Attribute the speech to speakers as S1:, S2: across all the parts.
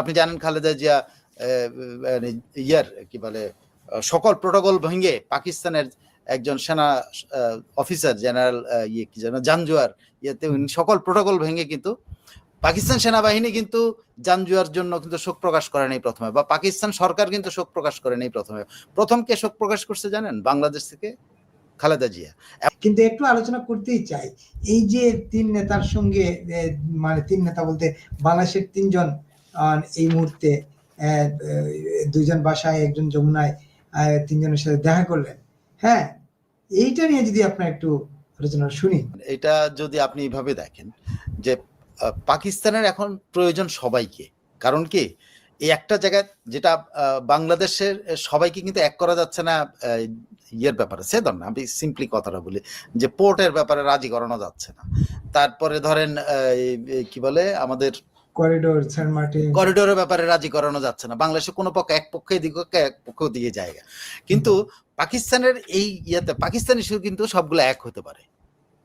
S1: আপনি জানেন খালেদা জিয়া মানে ইয়ার কি বলে, সকল প্রোটোকল ভেঙে পাকিস্তানের একজন সেনা অফিসার জেনারেল ইয়ে কি যেন জানজুয়ার ইয়েতে সকল প্রোটোকল ভেঙে কিন্তু পাকিস্তান সেনাবাহিনী কিন্তু জানজুয়ার জন্য কিন্তু শোক প্রকাশ করে নাই প্রথমে বা পাকিস্তান সরকার কিন্তু শোক প্রকাশ করে নাই প্রথমে। প্রথম কে শোক প্রকাশ করছে জানেন? বাংলাদেশ থেকে খালেদা জিয়া।
S2: কিন্তু একটু আলোচনা করতেই চাই, এই যে তিন নেতার সঙ্গে মানে তিন নেতা বলতে বাংলাদেশের তিনজন এই মুহূর্তে দুইজন বাসায়, একজন যমুনায় তিনজনের সাথে দেখা করলেন। হ্যাঁ এইটা নিয়ে যদি আপনার একটু আলোচনা শুনি।
S1: এটা যদি আপনি এইভাবে দেখেন যে পাকিস্তানের এখন প্রয়োজন সবাইকে। কারণ কি? এই একটা জায়গায় যেটা বাংলাদেশের সবাইকে কিন্তু এক করা যাচ্ছে না ইয়ের ব্যাপারে। সে ধর না আমি সিম্পলি কথাটা বলি যে পোর্টের ব্যাপারে রাজি করানো যাচ্ছে না। তারপরে ধরেন কি বলে? আমাদের
S2: করিডোর সেন্ট মার্টিন।
S1: করিডোরের ব্যাপারে রাজি করানো যাচ্ছে না। বাংলাদেশে কোনো পক্ষ এক পক্ষে এদিকে এক পক্ষ দিয়ে জায়গা। কিন্তু পাকিস্তানের এই ইয়েতে পাকিস্তান ইস্যু কিন্তু সবগুলো এক হতে পারে।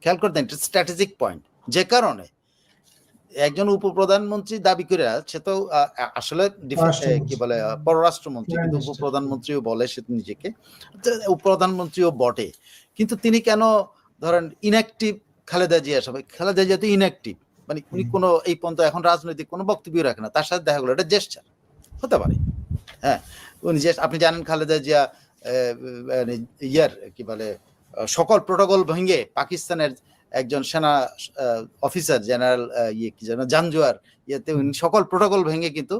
S1: খেয়াল করতেন স্ট্র্যাটেজিক পয়েন্ট যে কারণে একজন উপপ্রধানমন্ত্রী দাবি করে সে তো আসলে কি বলে পররাষ্ট্রমন্ত্রী কিন্তু উপপ্রধানমন্ত্রীও বলে সে নিজেকে। তো উপপ্রধানমন্ত্রীও বটে। কিন্তু তিনি কেন ধরেন ইনঅ্যাক্টিভ খালেদা জিয়া সবাই খালেদা জিয়া তো ইনঅ্যাক্টিভ মানে উনি কোনো এই পর্যন্ত এখন রাজনৈতিক কোনো বক্তব্য রাখে না। তার সাথে দেখা গেলো এটা জেস্টার। হতে পারে। হ্যাঁ উনি যে আপনি জানেন খালেদা জিয়া মানে ইয়ার কি বলে সকল প্রোটোকল ভেঙে পাকিস্তানের একজন সেনা অফিসার জেনারেল ইয়ে কি যেন জানজুয়ার ইয়েতে উনি সকল প্রোটোকল ভেঙে কিন্তু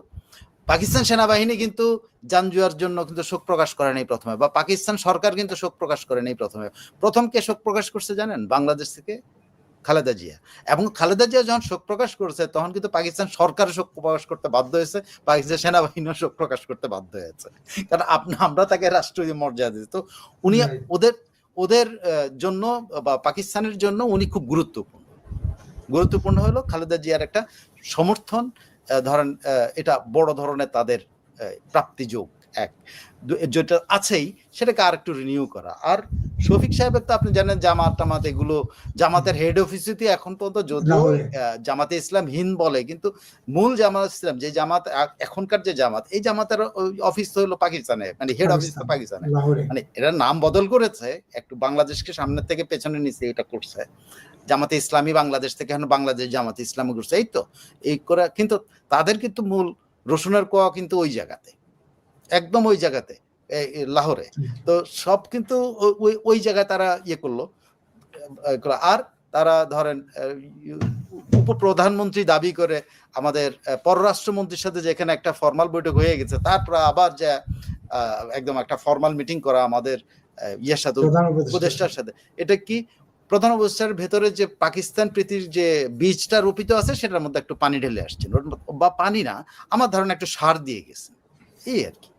S1: পাকিস্তান সেনাবাহিনী কিন্তু জানজুয়ার জন্য কিন্তু শোক প্রকাশ করে নাই প্রথমে বা পাকিস্তান সরকার কিন্তু শোক প্রকাশ করে নেই প্রথমে। প্রথম কে শোক প্রকাশ করছে জানেন? বাংলাদেশ থেকে খালেদা জিয়া। এবং খালেদা জিয়া যখন শোক প্রকাশ করছে তখন কিন্তু পাকিস্তান সরকার শোক প্রকাশ করতে বাধ্য হয়েছে। পাকিস্তান সেনাবাহিনীও শোক প্রকাশ করতে বাধ্য হয়েছে। কারণ আপনি আমরা তাকে রাষ্ট্রীয় মর্যাদা দিই তো উনি ওদের ওদের জন্য বা পাকিস্তানের জন্য উনি খুব গুরুত্বপূর্ণ। গুরুত্বপূর্ণ হলো খালেদা জিয়ার একটা সমর্থন। ধরেন এটা বড় ধরনের তাদের প্রাপ্তিযোগ এক। যেটা আছেই সেটাকে আর একটু রিনিউ করা। আর শফিক সাহেবের তো আপনি জানেন জামাত টামাত এগুলো জামাতের হেড অফিসে এখন পর্যন্ত যদিও জামাতে। ইসলাম হিন বলে কিন্তু মূল জামাত ইসলাম যে জামাত এখনকার যে জামাত এই জামাতের অফিস তো হলো পাকিস্তানে মানে হেড অফিস তো
S2: পাকিস্তানে।
S1: মানে এরা নাম বদল করেছে একটু বাংলাদেশকে সামনের থেকে পেছনে নিচে এটা করছে। জামাতে ইসলামী বাংলাদেশ থেকে এখন বাংলাদেশ জামাতে ইসলামী করছে এই তো এই করে কিন্তু তাদের কিন্তু মূল রসুনের কোয়া কিন্তু ওই জায়গাতে একদম ওই জায়গাতে লাহোরে। তো সব কিন্তু ওই- জায়গায় তারা ইয়ে করল। আর তারা ধরেন উপপ্রধানমন্ত্রী দাবি করে আমাদের পররাষ্ট্রমন্ত্রীর সাথে যেখানে একটা ফর্মাল বৈঠক হয়ে গেছে তারপর আবার যে আহ, একদম একটা ফর্মাল মিটিং করা আমাদের ইয়ের সাথে উপদেষ্টার সাথে এটা কি প্রধান অবস্থার ভেতরে যে পাকিস্তান প্রীতির যে বীজটা রোপিত আছে, সেটার মধ্যে একটু পানি ঢেলে আসছেন বা পানি না, আমার ধারণা একটু সার দিয়ে গেছে। এই আর কি।